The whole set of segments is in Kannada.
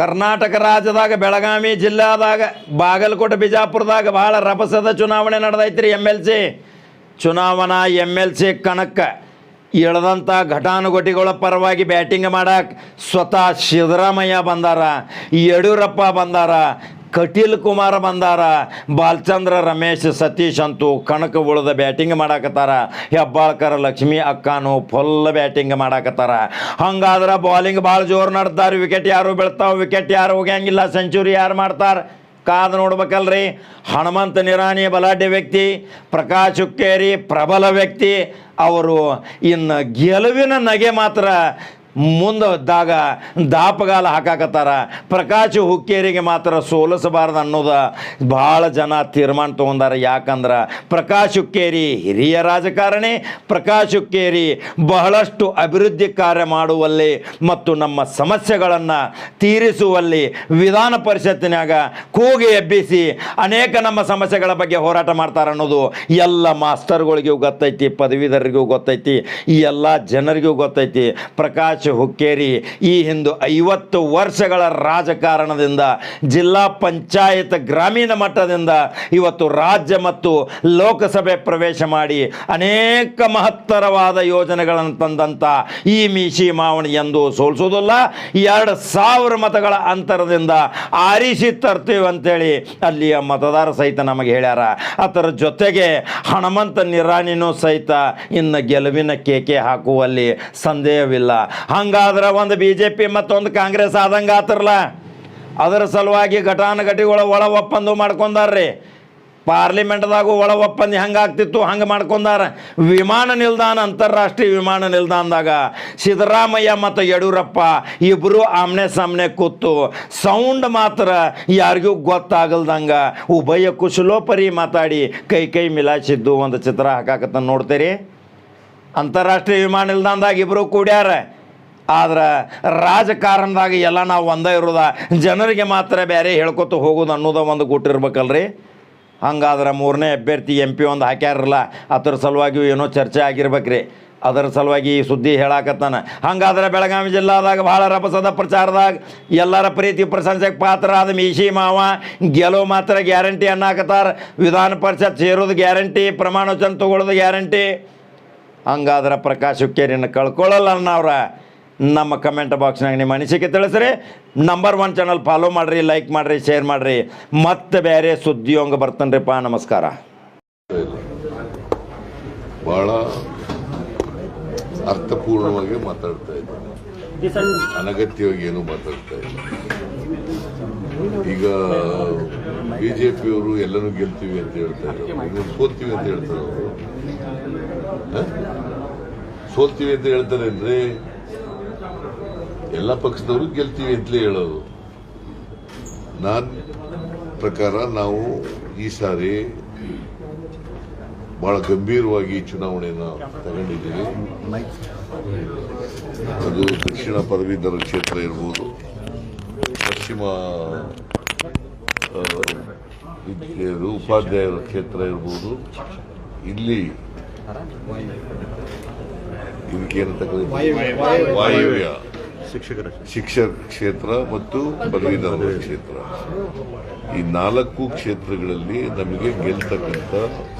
ಕರ್ನಾಟಕ ರಾಜ್ಯದಾಗ, ಬೆಳಗಾವಿ ಜಿಲ್ಲಾದಾಗ, ಬಾಗಲಕೋಟೆ, ಬಿಜಾಪುರದಾಗ ಭಾಳ ರಭಸದ ಚುನಾವಣೆ ನಡೆದೈತ್ರಿ ಎಂ ಎಲ್ ಸಿ. ಚುನಾವಣಾ ಎಂ ಎಲ್ ಸಿ ಕಣಕ್ಕೆ ಇಳದಂಥ ಘಟಾನುಘಟಿಗಳ ಪರವಾಗಿ ಬ್ಯಾಟಿಂಗ್ ಮಾಡಕ್ಕೆ ಸ್ವತಃ ಸಿದ್ದರಾಮಯ್ಯ ಬಂದಾರ, ಯಡಿಯೂರಪ್ಪ ಬಂದಾರ ಕಟೀಲ್ ಕುಮಾರ್ ಬಂದಾರ, ಬಾಲಚಂದ್ರ, ರಮೇಶ್, ಸತೀಶ್ ಅಂತೂ ಕಣಕ ಉಳಿದ ಬ್ಯಾಟಿಂಗ್ ಮಾಡಾಕತ್ತಾರ. ಹೆಬ್ಬಾಳ್ಕರ್, ಲಕ್ಷ್ಮಿ ಅಕ್ಕಾನು ಫುಲ್ ಬ್ಯಾಟಿಂಗ್ ಮಾಡಾಕತ್ತಾರ. ಹಂಗಾದ್ರೆ ಬಾಲಿಂಗ್ ಭಾಳ ಜೋರು ನಡ್ತಾರೆ ವಿಕೆಟ್ ಯಾರು ಬೀಳ್ತಾವೆ? ವಿಕೆಟ್ ಯಾರು ಹೋಗ್ಯಾಂಗಿಲ್ಲ ಸೆಂಚುರಿ ಯಾರು ಮಾಡ್ತಾರೆ? ಕಾದು ನೋಡ್ಬೇಕಲ್ರಿ. ಹನುಮಂತ ನಿರಾಣಿ ಬಲಾಢ್ಯ ವ್ಯಕ್ತಿ, ಪ್ರಕಾಶ್ ಹುಕ್ಕೇರಿ ಪ್ರಬಲ ವ್ಯಕ್ತಿ. ಅವರು ಇನ್ನು ಗೆಲುವಿನ ನಗೆ ಮಾತ್ರ ಮುಂದಾಗ ದಾಪಗಾಲ ಹಾಕಾಕತ್ತಾರ. ಪ್ರಕಾಶ ಹುಕ್ಕೇರಿಗೆ ಮಾತ್ರ ಸೋಲಿಸಬಾರ್ದು ಅನ್ನೋದು ಭಾಳ ಜನ ತೀರ್ಮಾನ ತೊಗೊಂಡಾರ. ಯಾಕಂದ್ರೆ ಪ್ರಕಾಶ್ ಹುಕ್ಕೇರಿ ಹಿರಿಯ ರಾಜಕಾರಣಿ, ಪ್ರಕಾಶ್ ಹುಕ್ಕೇರಿ ಬಹಳಷ್ಟು ಅಭಿವೃದ್ಧಿ ಕಾರ್ಯ ಮಾಡುವಲ್ಲಿ ಮತ್ತು ನಮ್ಮ ಸಮಸ್ಯೆಗಳನ್ನು ತೀರಿಸುವಲ್ಲಿ ವಿಧಾನ ಪರಿಷತ್ತಿನಾಗ ಕೂಗಿ ಎಬ್ಬಿಸಿ ಅನೇಕ ನಮ್ಮ ಸಮಸ್ಯೆಗಳ ಬಗ್ಗೆ ಹೋರಾಟ ಮಾಡ್ತಾರೆ ಅನ್ನೋದು ಎಲ್ಲ ಮಾಸ್ತರ್ಗಳಿಗೂ ಗೊತ್ತೈತಿ ಪದವೀಧರಿಗೂ ಗೊತ್ತೈತಿ ಎಲ್ಲ ಜನರಿಗೂ ಗೊತ್ತೈತಿ. ಪ್ರಕಾಶ್ ಹುಕ್ಕೇರಿ ಈ ಹಿಂದು ಐವತ್ತು ವರ್ಷಗಳ ರಾಜಕಾರಣದಿಂದ ಜಿಲ್ಲಾ ಪಂಚಾಯತ್ ಗ್ರಾಮೀಣ ಮಟ್ಟದಿಂದ ಇವತ್ತು ರಾಜ್ಯ ಮತ್ತು ಲೋಕಸಭೆ ಪ್ರವೇಶ ಮಾಡಿ ಅನೇಕ ಮಹತ್ತರವಾದ ಯೋಜನೆಗಳನ್ನು ತಂದಂಥ ಈ ಮೀಸಿ ಮಾವಣಿ ಎಂದು ಸೋಲಿಸೋದಿಲ್ಲ. ಎರಡು ಸಾವಿರ ಮತಗಳ ಅಂತರದಿಂದ ಆರಿಸಿ ತರ್ತೀವಿ ಅಂತೇಳಿ ಅಲ್ಲಿಯ ಮತದಾರ ಸಹಿತ ನಮಗೆ ಹೇಳ್ಯಾರ. ಅದರ ಜೊತೆಗೆ ಹಣಮಂತ ನಿರಾಣಿನೂ ಸಹಿತ ಇನ್ನು ಗೆಲುವಿನ ಕೇಕೆ ಹಾಕುವಲ್ಲಿ ಸಂದೇಹವಿಲ್ಲ. ಹಂಗಾದ್ರೆ ಒಂದು ಬಿ ಜೆ ಪಿ ಮತ್ತೊಂದು ಕಾಂಗ್ರೆಸ್ ಆದಂಗೆ ಆತರಲ್ಲ ಅದರ ಸಲುವಾಗಿ ಘಟಾನುಘಟಿಗಳ ಒಳ ಒಪ್ಪಂದ ಮಾಡ್ಕೊಂಡಾರ್ರಿ. ಪಾರ್ಲಿಮೆಂಟ್ದಾಗೂ ಒಳ ಒಪ್ಪಂದ ಹೆಂಗಾಗ್ತಿತ್ತು ಹಂಗೆ ಮಾಡ್ಕೊಂಡಾರ. ವಿಮಾನ ನಿಲ್ದಾಣ, ಅಂತಾರಾಷ್ಟ್ರೀಯ ವಿಮಾನ ನಿಲ್ದಾಣದಾಗ ಸಿದ್ದರಾಮಯ್ಯ ಮತ್ತು ಯಡಿಯೂರಪ್ಪ ಇಬ್ಬರು ಆಮ್ನೆ ಸಾಮ್ನೆ ಕೂತು, ಸೌಂಡ್ ಮಾತ್ರ ಯಾರಿಗೂ ಗೊತ್ತಾಗಲ್ದಂಗೆ ಉಭಯ ಕುಶಲೋಪರಿ ಮಾತಾಡಿ ಕೈ ಕೈ ಮಿಲಾಯಿಸಿದ್ದು ಒಂದು ಚಿತ್ರ ಹಾಕಾಕತ್ತ ನೋಡ್ತೀರಿ. ಅಂತಾರಾಷ್ಟ್ರೀಯ ವಿಮಾನ ನಿಲ್ದಾಣದಾಗ ಇಬ್ಬರು ಕೂಡ್ಯಾರ. ಆದ್ರೆ ರಾಜಕಾರಣದಾಗ ಎಲ್ಲ ನಾವು ಒಂದೇ ಇರೋದ. ಜನರಿಗೆ ಮಾತ್ರ ಬೇರೆ ಹೇಳ್ಕೊತ ಹೋಗೋದು ಅನ್ನೋದ ಒಂದು ಗುಟ್ಟಿರ್ಬೇಕಲ್ರಿ ಹಂಗಾದ್ರೆ ಮೂರನೇ ಅಭ್ಯರ್ಥಿ ಎಂ ಪಿ ಒಂದು ಹಾಕ್ಯಾರಲ್ಲ, ಅದ್ರ ಸಲುವಾಗಿಯೂ ಏನೋ ಚರ್ಚೆ ಆಗಿರ್ಬೇಕ್ರಿ. ಅದರ ಸಲುವಾಗಿ ಈ ಸುದ್ದಿ ಹೇಳಾಕತ್ತಾನ. ಹಂಗಾದ್ರೆ ಬೆಳಗಾವಿ ಜಿಲ್ಲಾದಾಗ ಭಾಳ ರಭಸದ ಪ್ರಚಾರದಾಗ ಎಲ್ಲರ ಪ್ರೀತಿ ಪ್ರಶಂಸೆಗೆ ಪಾತ್ರ ಆದ ಮೀಶಿ ಮಾವ ಗೆಲುವು ಮಾತ್ರ ಗ್ಯಾರಂಟಿ ಅನ್ನಾಕತ್ತಾರ. ವಿಧಾನ ಪರಿಷತ್ ಸೇರೋದು ಗ್ಯಾರಂಟಿ ಪ್ರಮಾಣ ವಚನ ತಗೊಳ್ಳೋದು ಗ್ಯಾರಂಟಿ. ಹಂಗಾದ್ರೆ ಪ್ರಕಾಶ್ ಹುಕ್ಕೇರಿನ ಕಳ್ಕೊಳ್ಳಲ್ಲ ಅನ್ನವ್ರ ನಮ್ಮ ಕಮೆಂಟ್ ಬಾಕ್ಸ್ನಾಗ ನಿಮ್ಮ ಅನಿಸಿಕೆ ತಿಳಿಸ್ರಿ. ನಂಬರ್ ಒನ್ ಚಾನಲ್ ಫಾಲೋ ಮಾಡಿರಿ ಲೈಕ್ ಮಾಡಿರಿ ಶೇರ್ ಮಾಡಿರಿ. ಮತ್ತೆ ಬೇರೆ ಸುದ್ದಿ ಹಂಗೆ ಬರ್ತಾನ್ರಿಪ್ಪ. ನಮಸ್ಕಾರ. ಬಹಳ ಅರ್ಥಪೂರ್ಣವಾಗಿ ಮಾತಾಡ್ತಾ ಇದ್ದಾರೆ ಅನಗತ್ಯವಾಗಿ ಏನು ಮಾತಾಡ್ತಾ ಇಲ್ಲ. ಈಗ ಬಿಜೆಪಿಯವರು ಎಲ್ಲರೂ ಗೆಲ್ತೀವಿ ಅಂತ ಹೇಳ್ತಾ ಇದ್ದಾರೆ ಸೋಲ್ತೀವಿ ಅಂತ ಹೇಳ್ತಾರೆ ಅವರು ಸೋಲ್ತೀವಿ ಅಂತ ಹೇಳ್ತಾರೆ ಅಂದ್ರೆ ಎಲ್ಲ ಪಕ್ಷದವರು ಗೆಲ್ತೀವಿ ಅಂತಲೇ ಹೇಳೋದು. ನನ್ನ ಪ್ರಕಾರ ನಾವು ಈ ಸಾರಿ ಬಹಳ ಗಂಭೀರವಾಗಿ ಚುನಾವಣೆಯನ್ನು ತಗೊಂಡಿದ್ದೀವಿ. ಅದು ದಕ್ಷಿಣ ಪದವೀಧರ ಕ್ಷೇತ್ರ ಇರ್ಬೋದು. ಪಶ್ಚಿಮ ಉಪಾಧ್ಯಾಯರ ಕ್ಷೇತ್ರ ಇರ್ಬೋದು. ಇಲ್ಲಿ ಇದಕ್ಕೇನಂತ ಕರೀತಾರೆ? ವಾಯುವ್ಯ. ಶಿಕ್ಷಕರ ಶಿಕ್ಷಕ ಕ್ಷೇತ್ರ ಮತ್ತು ಪದವೀಧರರ ಕ್ಷೇತ್ರ. ಈ ನಾಲ್ಕು ಕ್ಷೇತ್ರಗಳಲ್ಲಿ ನಮಗೆ ಗೆಲ್ತಕ್ಕಂಥ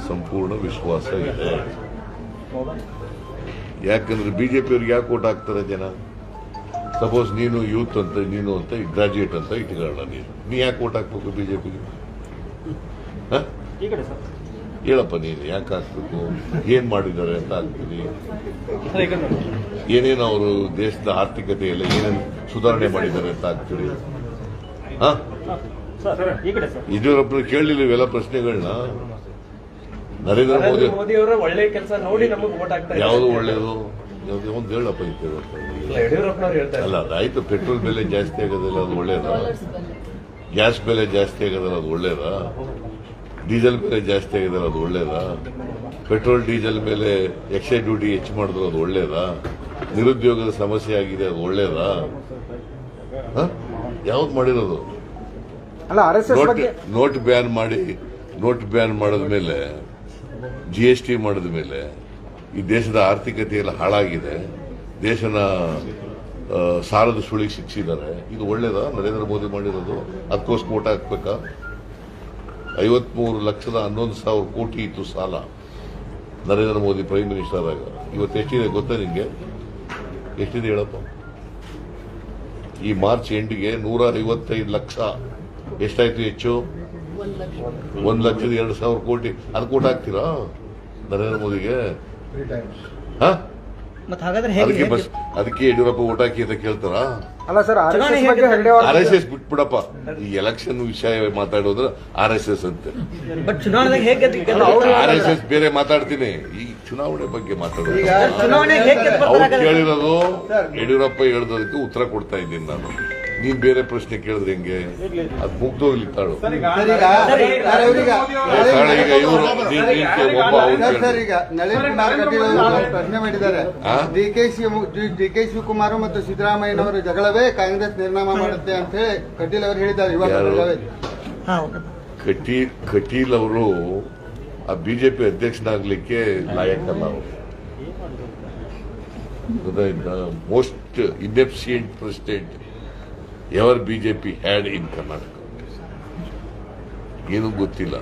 ಸಂಪೂರ್ಣ ವಿಶ್ವಾಸ ಇದೆ. ಯಾಕಂದ್ರೆ ಬಿಜೆಪಿಯವ್ರಿಗೆ ಯಾಕೆ ಓಟ್ ಹಾಕ್ತಾರೆ ಜನ? ಸಪೋಸ್ ನೀನು ಯೂತ್ ಅಂತ ನೀನು ಅಂತ ಗ್ರಾಜುಯೇಟ್ ಅಂತ ಇಟ್ಕೊಳ್ಳೋಣ ನೀನು. ನೀ ಯಾಕೆ ಓಟ್ ಹಾಕ್ಬೇಕು ಬಿಜೆಪಿಗೆ? ಹೇಳಪ್ಪ ನೀನು ಯಾಕೆ ಹಾಕ್ಬೇಕು? ಏನ್ ಮಾಡಿದ್ದಾರೆ ಅಂತ ಹಾಕ್ತೀನಿ. ಏನೇನು ಅವರು ದೇಶದ ಆರ್ಥಿಕತೆಯಲ್ಲಿ ಏನೇನು ಸುಧಾರಣೆ ಮಾಡಿದ್ದಾರೆ ಅಂತ ಹಾಕ್ತೀರಿ? ಹಾ? ಯಡಿಯೂರಪ್ಪನ ಕೇಳಲಿಲ್ಲ ಇವೆಲ್ಲ ಪ್ರಶ್ನೆಗಳನ್ನ. ನರೇಂದ್ರ ಮೋದಿ ಅವರ ಒಳ್ಳೆ ಕೆಲಸ ನೋಡಿ ನಮಗೆ ವೋಟ್ ಆಗ್ತಾ ಯಾವುದು ಒಳ್ಳೇದು? ಒಂದು ಹೇಳಪ್ಪ ಅಲ್ಲ ಅದಾಯ್ತು ಪೆಟ್ರೋಲ್ ಬೆಲೆ ಜಾಸ್ತಿ ಆಗೋದಿಲ್ಲ ಅದು ಒಳ್ಳೇದಾ? ಗ್ಯಾಸ್ ಬೆಲೆ ಜಾಸ್ತಿ ಆಗೋದಿಲ್ಲ ಅದು ಒಳ್ಳೇದಾ? ಡೀಸೆಲ್ ಬೆಲೆ ಜಾಸ್ತಿ ಆಗಿದೆ ಅದು ಒಳ್ಳೇದಾ? ಪೆಟ್ರೋಲ್ ಡೀಸೆಲ್ ಮೇಲೆ ಎಕ್ಸೈಸ್ ಡ್ಯೂಟಿ ಹೆಚ್ಚು ಮಾಡಿದ್ರು ಅದು ಒಳ್ಳೇದಾ? ನಿರುದ್ಯೋಗದ ಸಮಸ್ಯೆ ಆಗಿದೆ ಅದು ಒಳ್ಳೇದಾ? ಯಾವ್ದು ಮಾಡಿರೋದು? ನೋಟ್ ಬ್ಯಾನ್ ಮಾಡಿ ನೋಟ್ ಬ್ಯಾನ್ ಮಾಡಿದ ಮೇಲೆ ಜಿ ಎಸ್ ಟಿ ಮಾಡಿದ ಮೇಲೆ ಈ ದೇಶದ ಆರ್ಥಿಕತೆ ಎಲ್ಲ ಹಾಳಾಗಿದೆ. ದೇಶನ ಸಾಲದ ಸುಳಿಗೆ ಶಿಕ್ಷಿದ್ದಾರೆ. ಇದು ಒಳ್ಳೇದಾ? ನರೇಂದ್ರ ಮೋದಿ ಮಾಡಿರೋದು? ಅದಕ್ಕೋಸ್ಕರ ಓಟ್ ಹಾಕ್ಬೇಕಾ? ಐವತ್ಮೂರು ಲಕ್ಷದ ಹನ್ನೊಂದು ಸಾವಿರ ಕೋಟಿ ಇತ್ತು ಸಾಲ. ನರೇಂದ್ರ ಮೋದಿ ಪ್ರೈಮ್ ಮಿನಿಸ್ಟರ್ ಆಗ. ಇವತ್ತು ಎಷ್ಟಿದೆ ಗೊತ್ತಾ ನಿಮಗೆ ಎಷ್ಟಿದೆ ಹೇಳಪ್ಪ? ಈ ಮಾರ್ಚ್ ಎಂಡ್ಗೆ ನೂರ ಐವತ್ತೈದು ಲಕ್ಷ. ಎಷ್ಟಾಯ್ತು ಹೆಚ್ಚು? ಒಂದು ಲಕ್ಷದ ಎರಡು ಸಾವಿರ ಕೋಟಿ. ಅದು ಕೋಟಿ ಹಾಕ್ತೀರಾ ನರೇಂದ್ರ ಮೋದಿಗೆ? ಹಾ? ಮತ್ತೆ ಹಾಗಾದ್ರೆ ಅದಕ್ಕೆ ಹೇಗೆ ಬಸ್ ಅದಕ್ಕೆ ಯಡಿಯೂರಪ್ಪ ಓಟ್ ಹಾಕಿ ಅಂತ ಕೇಳ್ತಾರಾ? ಅಲ್ಲ ಸರ್ ಆರ್ ಎಸ್ ಚುನಾವಣೆ ಎಸ್ ಬಗ್ಗೆ ಹೇಗೆ ಹೆಗ್ಡೆ ಅವರು ಆರ್ ಎಸ್ ಎಸ್ ಬಿಟ್ಬಿಡಪ್ಪ. ಈ ಎಲೆಕ್ಷನ್ ವಿಷಯ ಮಾತಾಡೋದ್ರ ಆರ್ ಎಸ್ ಎಸ್ ಅಂತೆ. ಬಟ್ ಚುನಾವಣೆದಾಗ ಹೇಗೆ ಗೆದ್ದು- ಗೆದ್ದು- ಆರ್ ಎಸ್ ಎಸ್ ಬೇರೆ ಮಾತಾಡ್ತೀನಿ. ಈ ಚುನಾವಣೆ ಬಗ್ಗೆ ಮಾತಾಡೋದು. ಚುನಾವಣೆ ಹೇಗೆ ಗೆದ್ದು ಅವ್ರು ಬರ್ತಾರೆ ಹಾಗಾದ್ರೆ? ಕೇಳಿರೋದು ಯಡಿಯೂರಪ್ಪ ಹೇಳ್ದೋದಕ್ಕೆ ಉತ್ತರ ಕೊಡ್ತಾ ಇದ್ದೀನಿ ನಾನು. ನೀನ್ ಬೇರೆ ಪ್ರಶ್ನೆ ಕೇಳಿದ್ರೆ ಹೆಂಗೆ? ಅದ್ ಮುಗ್ದೋಗ್ಲಿ ತಾಳು. ಸರ್ ಈಗ ಸರ್ ಇವ್ರೀಗ ತಾಳು ಈಗ ಇವರು ಈಗ ನಳಿನ್ ಕುಮಾರ್ ಕಟೀಲ್ ಅವರು ಪ್ರಶ್ನೆ ಮಾಡಿದ್ದಾರೆ. ಆ? D K D K Shivakumar ಮತ್ತು ಸಿದ್ದರಾಮಯ್ಯನವರ ಜಗಳವೇ ಕಾಂಗ್ರೆಸ್ ನಿರ್ನಾಮ ಮಾಡುತ್ತೆ ಅಂತ ಹೇಳಿ ಕಟೀಲ್ ಅವರು ಹೇಳಿದ್ದಾರೆ ಇವಾಗ. ಕಟೀಲ್ ಕಟೀಲ್ ಅವರು ಆ ಬಿಜೆಪಿ ಅಧ್ಯಕ್ಷನಾಗ್ಲಿಕ್ಕೆ ಲಾಯಕಲ್ಲ ಅವರು ಗೊತ್ತಾಯ್ತಾ most inefficient president ever BJP had in Karnataka ಏನೂ ಗೊತ್ತಿಲ್ಲ.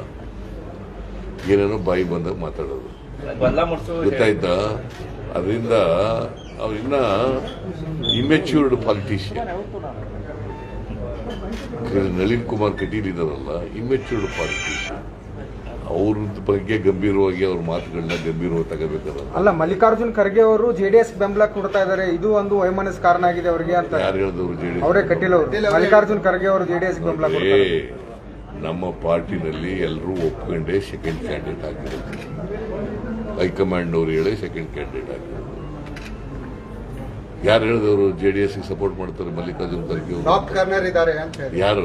ಏನೇನೋ ಬಾಯಿ ಬಂದಾಗ ಮಾತಾಡೋದು. ಗೊತ್ತಾಯ್ತಾ? ಅದರಿಂದ ಅವರಿನ್ನ ಇಮ್ಮೆಚ್ಯೂರ್ಡ್ ಪಾಲಿಟಿಷಿಯನ್ ನಳಿನ್ ಕುಮಾರ್ ಕಟೀಲ್ ಇದ್ದಾರಲ್ಲ ಇಮ್ಮೆಚ್ಯೂರ್ಡ್ ಪಾಲಿಟಿಷಿಯನ್ ಅವ್ರ ಬಗ್ಗೆ ಗಂಭೀರವಾಗಿ ಅವ್ರ ಮಾತುಗಳನ್ನ ಗಂಭೀರವಾಗಿ ತಗೋಬೇಕಾದ ಅಲ್ಲ ಮಲ್ಲಿಕಾರ್ಜುನ್ ಖರ್ಗೆ ಅವರು ಜೆಡಿಎಸ್ ಬೆಂಬಲ ಕೊಡ್ತಾ ಇದ್ದಾರೆ. ಇದು ಒಂದು ವೈಮನಸ್ ಕಾರಣ ಆಗಿದೆ ಅವರಿಗೆ ಅಂತ. ಯಾರು ಹೇಳಿದವರು ಜೆಡಿ ಅವರೇ ಕಟೀಲ್ ಅವರು. ಮಲ್ಲಿಕಾರ್ಜುನ್ ಖರ್ಗೆ ಅವರು ಜೆಡಿಎಸ್ ಬೆಂಬಲ ನಮ್ಮ ಪಾರ್ಟಿನಲ್ಲಿ ಎಲ್ಲರೂ ಒಪ್ಕೊಂಡೇ ಸೆಕೆಂಡ್ ಕ್ಯಾಂಡಿಡೇಟ್ ಆಗಿರೋದು. ಹೈಕಮಾಂಡ್ ಅವರು ಹೇಳಿ ಸೆಕೆಂಡ್ ಕ್ಯಾಂಡಿಡೇಟ್ ಆಗಿರೋದು. ಯಾರು ಹೇಳಿದವರು ಜೆಡಿಎಸ್ ಸಪೋರ್ಟ್ ಮಾಡ್ತಾರೆ ಮಲ್ಲಿಕಾರ್ಜುನ್ ಖರ್ಗೆ ಅವರು? ಸಾಫ್ಟ್ ಕಾರ್ನರ್ ಇದ್ದಾರೆ ಅಂತ ಯಾರು?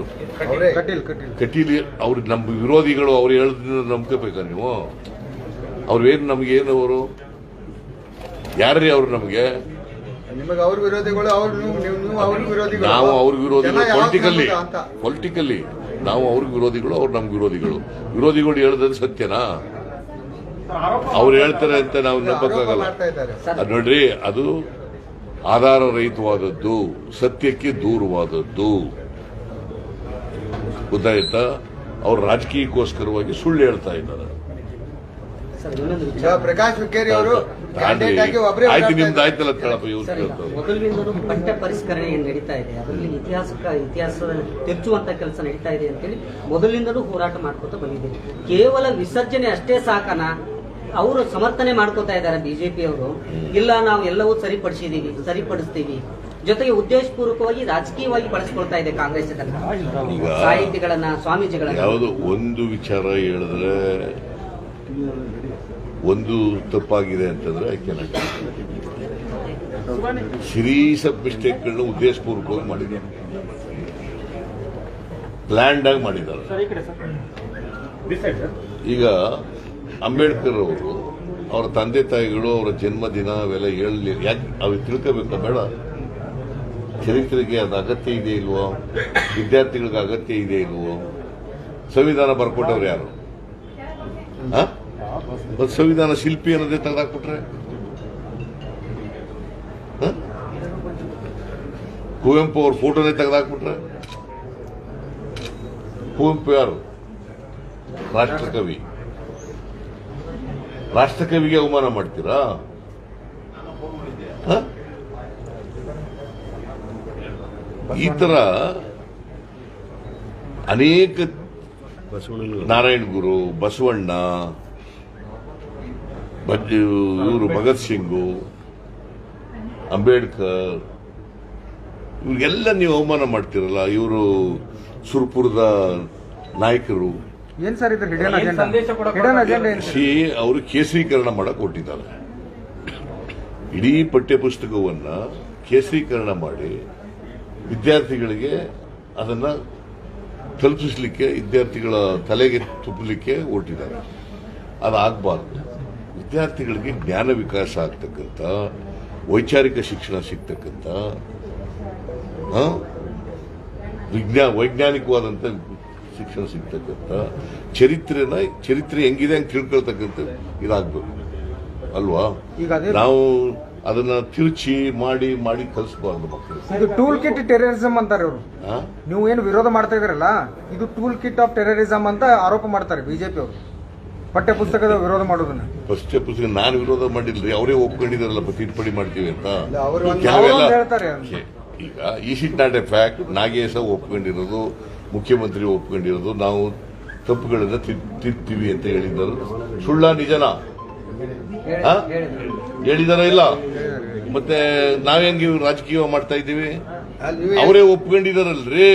ಕಟೀಲ್ ಅವ್ರ ನಮ್ ಅವ್ರು ನಮ್ಮ ವಿರೋಧಿಗಳು ಅವ್ರು ಹೇಳೋದ್ರಿಂದ ನಂಬ್ಕೋಬೇಕಾ ನೀವು? ಅವ್ರೇನು ನಮ್ಗೇನು ಅವರು? ಯಾರ್ರೀ ಅವ್ರು ನಮ್ಗೆ? ನಿಮಗೆ ಅವ್ರ ವಿರೋಧಿಗಳು ಅವ್ರು ನೀವು ಅವ್ರ ವಿರೋಧಿಗಳು. ನಾವು ಅವ್ರ ವಿರೋಧಿಗಳು ಜನ ಯಾವಾಗ ಪೊಲಿಟಿಕಲ್ಲಿ ಅಂತ. ಪೊಲಿಟಿಕಲ್ಲಿ ನಾವು ಅವ್ರಿಗೆ ವಿರೋಧಿಗಳು ಅವ್ರು ನಮ್ಗೆ ವಿರೋಧಿಗಳು. ವಿರೋಧಿಗಳು ಹೇಳೋದು ಸತ್ಯನಾ? ಅವ್ರು ಹೇಳ್ತಾರೆ ಅಂತ ನಾವು ನಂಬಕ್ಕಾಗಲ್ಲ. ಅದ್ ನೋಡ್ರಿ ಅದು ಆಧಾರ ರಹಿತವಾದದ್ದು ಸತ್ಯಕ್ಕೆ ದೂರವಾದದ್ದು. ಗೊತ್ತಾಯ್ತಾ? ಅವ್ರು ರಾಜಕೀಯಕ್ಕೋಸ್ಕರವಾಗಿ ಸುಳ್ಳು ಹೇಳ್ತಾ ಇದ್ದಾರೆ. ಪ್ರಕಾಶ್ ಹುಕ್ಕೇರಿ ಅವರು ಆಯ್ತು ನಿಮ್ದು ಆಯ್ತಲ್ಲ ಇವ್ರು ಪಠ್ಯ ಪರಿಷ್ಕರಣೆ ಏನ್ ನಡೀತಾ ಇದೆ? ಅದರಲ್ಲಿ ಇತಿಹಾಸಕ ಇತಿಹಾಸ ತಿರುಚುವಂತ ಕೆಲಸ ನಡೀತಾ ಇದೆ ಅಂತೇಳಿ ಮೊದಲಿಂದಲೂ ಹೋರಾಟ ಮಾಡ್ಕೊತ ಬಂದಿದೆ ಕೇವಲ ವಿಸರ್ಜನೆ ಅಷ್ಟೇ ಸಾಕನ? ಅವರು ಸಮರ್ಥನೆ ಮಾಡ್ಕೋತಾ ಇದ್ದಾರೆ ಬಿಜೆಪಿ ಅವರು. ಇಲ್ಲ ನಾವು ಎಲ್ಲವೂ ಸರಿಪಡಿಸಿದೀವಿ ಸರಿಪಡಿಸ್ತೀವಿ. ಜೊತೆಗೆ ಉದ್ದೇಶಪೂರ್ವಕವಾಗಿ ರಾಜಕೀಯವಾಗಿ ಬಳಸ್ಕೊಳ್ತಾ ಇದೆ ಕಾಂಗ್ರೆಸ್ ಸಾಹಿತಿಗಳನ್ನ ಸ್ವಾಮೀಜಿಗಳನ್ನ. ಯಾವುದು ಒಂದು ವಿಚಾರ ಹೇಳಿದ್ರೆ ಒಂದು ತಪ್ಪಾಗಿದೆ ಅಂತಂದ್ರೆ ಐ ಶ್ರೀ ಸಿರೀಸ್ ಆಫ್ ಮಿಸ್ಟೇಕ್ಗಳನ್ನ ಉದ್ದೇಶಪೂರ್ವಕವಾಗಿ ಮಾಡಿದ್ದಾರೆ. ಪ್ಲ್ಯಾಂಡ್ ಆಗಿ ಮಾಡಿದ್ದಾರೆ. ಈಗ ಅಂಬೇಡ್ಕರ್ ಅವರು ಅವರ ತಂದೆ ತಾಯಿಗಳು, ಅವರ ಜನ್ಮದಿನ ಅವೆಲ್ಲ ಹೇಳಲಿ, ಯಾಕೆ ಅವು ತಿಳ್ಕೋಬೇಕಾ? ಬೇಡ. ಚರಿತ್ರೆಗೆ ಅದು ಅಗತ್ಯ ಇದೆ ಇಲ್ವೋ? ವಿದ್ಯಾರ್ಥಿಗಳಿಗೆ ಅಗತ್ಯ ಇದೆ ಇಲ್ವೋ? ಸಂವಿಧಾನ ಬರ್ಕೊಟ್ಟವ್ರು ಯಾರು? ಒಂದು ಸಂವಿಧಾನ ಶಿಲ್ಪಿ ಅನ್ನೋದೇ ತೆಗೆದಾಕ್ಬಿಟ್ರೆ? ಕುವೆಂಪು ಅವ್ರ ಫೋಟೋನೇ ತೆಗೆದಾಕ್ಬಿಟ್ರೆ? ಕುವೆಂಪು ಯಾರು? ರಾಷ್ಟ್ರಕವಿ. ರಾಷ್ಟ್ರಕವಿಗೆ ಅವಮಾನ ಮಾಡ್ತೀರಾ? ಈ ತರ ಅನೇಕ ನಾರಾಯಣ ಗುರು, ಬಸವಣ್ಣ ಇವರು ಭಗತ್ ಸಿಂಗು, ಅಂಬೇಡ್ಕರ್, ಇವ್ರಿಗೆಲ್ಲ ನೀವು ಅವಮಾನ ಮಾಡ್ತಿರಲ್ಲ, ಇವರು ಸುರ್ಪುರದ ನಾಯಕರು ಏನ್ ಸರ್ ಇದ್ರ ಹಿಡನ್ ಅಜೆಂಡಾ ಹಿಡನ್ ಅಜೆಂಡಾ ಏನ್ ಸರ್? ಸಿ ಅವರು ಕೇಸರೀಕರಣ ಮಾಡಕ್ ಹೊರಟಿದ್ದಾರೆ ಇಡೀ ಪಠ್ಯಪುಸ್ತಕವನ್ನ ಕೇಸರೀಕರಣ ಮಾಡಿ ವಿದ್ಯಾರ್ಥಿಗಳಿಗೆ ಅದನ್ನ ತಲುಪಿಸ್ಲಿಕ್ಕೆ ವಿದ್ಯಾರ್ಥಿಗಳ ತಲೆಗೆ ತುಪ್ಪಲಿಕ್ಕೆ ಹೊರಟಿದ್ದಾರೆ ಅದಾಗಬಾರ್ದು. ವಿದ್ಯಾರ್ಥಿಗಳಿಗೆ ಜ್ಞಾನ ವಿಕಾಸ ಆಗ್ತಕ್ಕಂಥ ವೈಚಾರಿಕ ಶಿಕ್ಷಣ ಸಿಗ್ತಕ್ಕಂಥ ಆ, ವಿಜ್ಞಾ ವೈಜ್ಞಾನಿಕವಾದಂಥ ಶಿಕ್ಷಣ ಸಿಗ್ತಕ್ಕಂಥ ಚರಿತ್ರೆನ ಚರಿತ್ರೆ ಹೆಂಗಿದೆ ಅಂತ ತಿಳ್ಕೊಳ್ತಕ್ಕಂಥ ಇದಾಗಬೇಕು ಅಲ್ವಾ? ನಾವು ಅದನ್ನ ತಿರುಚಿ ಮಾಡಿ ಮಾಡಿ ಕಲಿಸಬಾರ್ದು ಮಕ್ಕಳು. ಇದು ಟೂಲ್ ಕಿಟ್ ಟೆರರಿಸಂ ಅಂತಾರೆ ಅವರು? ನೀವು ಏನು ವಿರೋಧ ಮಾಡ್ತಾ ಇದ್ರಲ್ಲ ಇದು ಟೂಲ್ ಕಿಟ್ ಆಫ್ ಟೆರರಿಸಂ ಅಂತ ಆರೋಪ ಮಾಡ್ತಾರೆ ಬಿಜೆಪಿ ಅವರು. ಪಠ್ಯ ಪುಸ್ತಕದ ವಿರೋಧ ಮಾಡೋದನ್ನ. ಪಠ್ಯ ಪುಸ್ತಕ ನಾನು ವಿರೋಧ ಮಾಡಿಲ್ರಿ ಅವರೇ ಒಪ್ಕೊಂಡಿದಾರಲ್ಲ ತಿದ್ದುಪಡಿ ಮಾಡ್ತೀವಿ ಅಂತ. ಈಗ ಈ it not a fact Nagesh ಒಪ್ಕೊಂಡಿರೋದು ಮುಖ್ಯಮಂತ್ರಿ ಒಪ್ಕೊಂಡಿರೋದು ನಾವು ತಪ್ಪುಗಳನ್ನ ತಿರ್ತೀವಿ ಅಂತ ಹೇಳಿದ್ದರು. ಸುಳ್ಳ ನಿಜನ? ಹೇಳಿದಾರ ಇಲ್ಲ? ಮತ್ತೆ ನಾವೇನ್ ರಾಜಕೀಯ ಮಾಡ್ತಾ ಇದ್ದೀವಿ? ಅವರೇ ಒಪ್ಕೊಂಡಿದಾರಲ್ರಿ?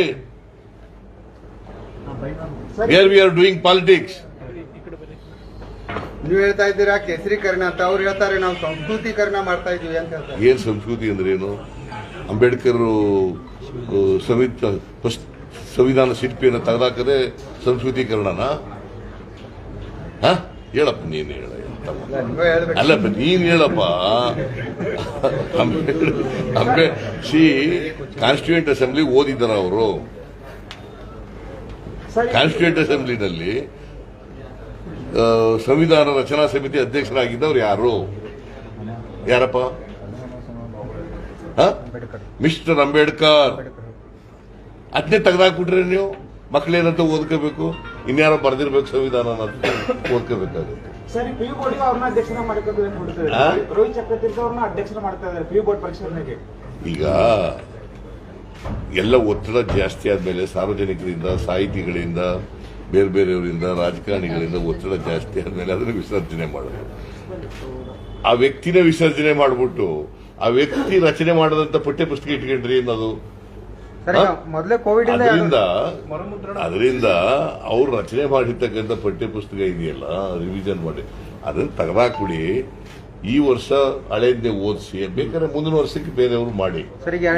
Where we are doing politics ನೀವು ಹೇಳ್ತಾ ಇದ್ದೀರಾ ಕೇಸರೀಕರಣ ಅಂತ ಅವ್ರು ಹೇಳ್ತಾರೆ ನಾವು ಸಂಸ್ಕೃತೀಕರಣ ಮಾಡ್ತಾ ಇದೀವಿ ಅಂತ ಹೇಳ್ತಾರೆ. ಏನ್ ಸಂಸ್ಕೃತಿ ಅಂದ್ರೆ ಏನು? ಅಂಬೇಡ್ಕರ್ ಸಂವಿಧಾನ ಫಸ್ಟ್ ಸಂವಿಧಾನ ಶಿಲ್ಪಿಯನ್ನು ತೆಗೆದಾಕದೆ ಸಂಸ್ಕೃತೀಕರಣನ? ಹಾ? ಹೇಳಪ್ಪ ನೀನ್ ಹೇಳ ಅಲ್ಲಪ್ಪ ನೀನ್ ಹೇಳಪ್ಪ. ಅಂಬೇ ಸಿ ಕಾನ್ಸ್ಟಿಟ್ಯೂಂಟ್ ಅಸೆಂಬ್ಲಿ ಓದಿದ್ದಾರ ಅವರು. ಕಾನ್ಸ್ಟಿಟ್ಯೂಂಟ್ ಅಸೆಂಬ್ಲಿನಲ್ಲಿ ಸಂವಿಧಾನ ರಚನಾ ಸಮಿತಿ ಅಧ್ಯಕ್ಷರಾಗಿದ್ದವ್ರು ಯಾರು? ಯಾರಪ್ಪ? ಹ? ಮಿಸ್ಟರ್ ಅಂಬೇಡ್ಕರ್. ಅದನ್ನೇ ತೆಗೆದಾಕ್ಬಿಟ್ರೆ ನೀವು ಮಕ್ಕಳೇನಂತ ಓದ್ಕೋಬೇಕು? ಇನ್ಯಾರ ಬರ್ದಿರ್ಬೇಕು ಸಂವಿಧಾನ ಓದ್ಕೋಬೇಕಾಗುತ್ತೆ. ಈಗ ಎಲ್ಲ ಒತ್ತಡ ಜಾಸ್ತಿ ಆದ್ಮೇಲೆ ಸಾರ್ವಜನಿಕರಿಂದ ಸಾಹಿತಿಗಳಿಂದ ಬೇರೆ ಬೇರೆಯವರಿಂದ ರಾಜಕಾರಣಿಗಳಿಂದ ಒತ್ತಡ ಜಾಸ್ತಿ ಆದ್ಮೇಲೆ ಅದನ್ನ ವಿಸರ್ಜನೆ ಮಾಡೋದು. ಆ ವ್ಯಕ್ತಿನ ವಿಸರ್ಜನೆ ಮಾಡ್ಬಿಟ್ಟು ಆ ವ್ಯಕ್ತಿ ರಚನೆ ಮಾಡದಂತ ಪಠ್ಯ ಪುಸ್ತಕ ಇಟ್ಕೊಂಡ್ರಿ ಅನ್ನೋದು ಮೊದಲೇ ಕೋವಿಡ್ ಇಂದ ಅದರಿಂದ ಅದರಿಂದ ಅವ್ರು ರಚನೆ ಮಾಡಿರ್ತಕ್ಕಂಥ ಪಠ್ಯ ಪುಸ್ತಕ ಇದೆಯಲ್ಲ ರಿವಿಷನ್ ಮಾಡಿ. ಅದನ್ನ ತೆಗೆದಾಕ್ಬಿಡಿ. ಈ ವರ್ಷ ಹಳೆಯದೇ ಓದಿಸಿ ಬೇಕಾದ್ರೆ ಮುಂದಿನ ವರ್ಷಕ್ಕೆ ಬೇರೆಯವರು ಮಾಡಿ.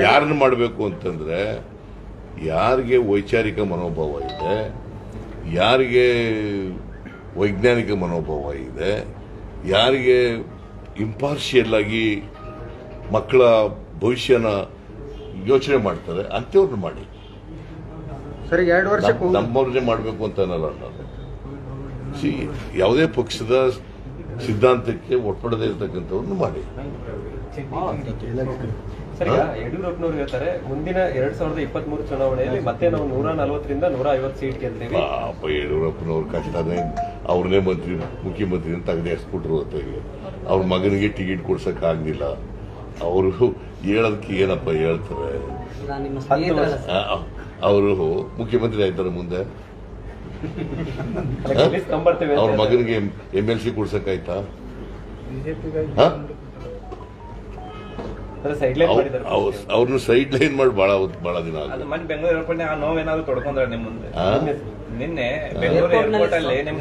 ಯಾರನ್ನ ಮಾಡಬೇಕು ಅಂತಂದ್ರೆ ಯಾರಿಗೆ ವೈಚಾರಿಕ ಮನೋಭಾವ ಇದೆ ಯಾರಿಗೆ ವೈಜ್ಞಾನಿಕ ಮನೋಭಾವ ಇದೆ ಯಾರಿಗೆ ಇಂಪಾರ್ಷಿಯಲ್ ಆಗಿ ಮಕ್ಕಳ ಭವಿಷ್ಯನ ಯೋಚನೆ ಮಾಡ್ತಾರೆ ಅಂಥವ್ರನ್ನ ಮಾಡಿ. ಸರಿ ಎರಡು ವರ್ಷ ನಮ್- ನಮ್ಮವ್ರನ್ನೇ ಮಾಡಬೇಕು ಅಂತ ಅನ್ನಲ್ಲ ನಾನು ಸಿ ಯಾವುದೇ ಪಕ್ಷದ ಸಿದ್ಧಾಂತಕ್ಕೆ ಒಟ್ಪಡದೇ ಇರತಕ್ಕಂಥವ್ರನ್ನ ಮಾಡಿ. ಸರ್ ಯಡಿಯೂರಪ್ಪನವ್ರು ಹೇಳ್ತಾರೆ ಮುಂದಿನ ಎರಡ್ ಸಾವಿರದ ಇಪ್ಪತ್ತ್ ಮೂರು ಚುನಾವಣೆಯಲ್ಲಿ ಮತ್ತೆ ನಾವು ನೂರ ನಲವತ್ತರಿಂದ ನೂರ ಐವತ್ತು ಸೀಟ್ ಗೆಲ್ತೀವಿ. ಪಾಪ ಯಡಿಯೂರಪ್ಪನವ್ರ ಕಷ್ಟನೇ ಅವ್ರನ್ನೇ ಮಂತ್ರಿ ಮುಖ್ಯಮಂತ್ರಿ ಅಂತ ತೆಗೆದೇಸ್ಬಿಟ್ರು ಹೊತ್ತಿಗೆ ಅವ್ರ ಮಗನಿಗೆ ಟಿಕೆಟ್ ಕೊಡ್ಸಕ್ ಆಗ್ಲಿಲ್ಲ ಅವರು ಹೇಳೋದಕ್ಕೆ ಏನಪ್ಪ ಹೇಳ್ತಾರೆ? ಅವರು ಮುಖ್ಯಮಂತ್ರಿ ಆಯ್ತಾರೆ ಮುಂದೆ. ಅವ್ರ ಮಗನಿಗೆ ಎಂ ಎಲ್ ಸಿ ಕೊಡ್ಸಕ್ಕಾಯ್ತಾ? ಅವ್ರನ್ನ ಸೈಡ್ ಲೈನ್ ಮಾಡಿ ಬಹಳ ಬಹಳ ದಿನ ಬೆಂಗಳೂರು ಏರ್ಪೋರ್ಟ್ ಆ ನೋವೇನಾದ್ರು ತೊಡ್ಕೊಂಡ್ರೆ ನಿಮ್ಮ ಮುಂದೆ. ನಿನ್ನೆ ಬೆಂಗಳೂರು ಏರ್ಪೋರ್ಟ್ ಅಲ್ಲಿ ನಿಮ್